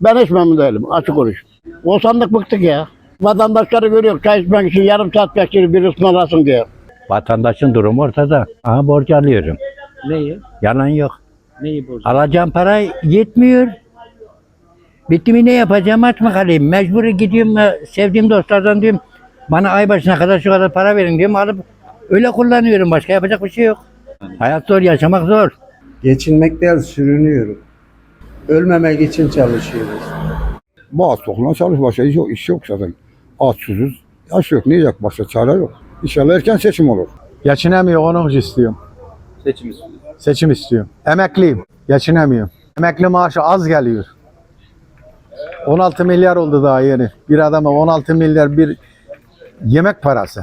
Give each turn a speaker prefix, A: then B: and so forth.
A: Ben hiç memnun değilim açık konuş. O sandık bıktık ya. Vatandaşları görüyor çay içmek için yarım saat bekliyor bir ısmarlasın diye.
B: Vatandaşın durumu ortada. Aha borç alıyorum.
C: Neyi?
B: Yalan yok.
C: Neyi borcu?
B: Alacağım para yetmiyor. Bitti mi ne yapacağım aç mı kalayım? Mecbur gidiyorum sevdiğim dostlardan diyorum. Bana ay başına kadar şu kadar para verin diyorum. Alıp öyle kullanıyorum. Başka yapacak bir şey yok. Hayat zor, yaşamak zor.
D: Geçinmek değil sürünüyorum. Ölmemek için çalışıyoruz.
E: Bazı toplumda çalış başka iş yok, iş yok zaten. Aç susuz, yaş yok, ne yiyecek başka çare yok. İnşallah erken seçim olur.
F: Geçinemiyor için istiyorum.
C: Seçim istiyor.
F: Seçim istiyorum. Emekliyim. Geçinemiyorum. Emekli maaşı az geliyor. 16 milyar oldu daha yeni. Bir adama 16 milyar bir yemek parası.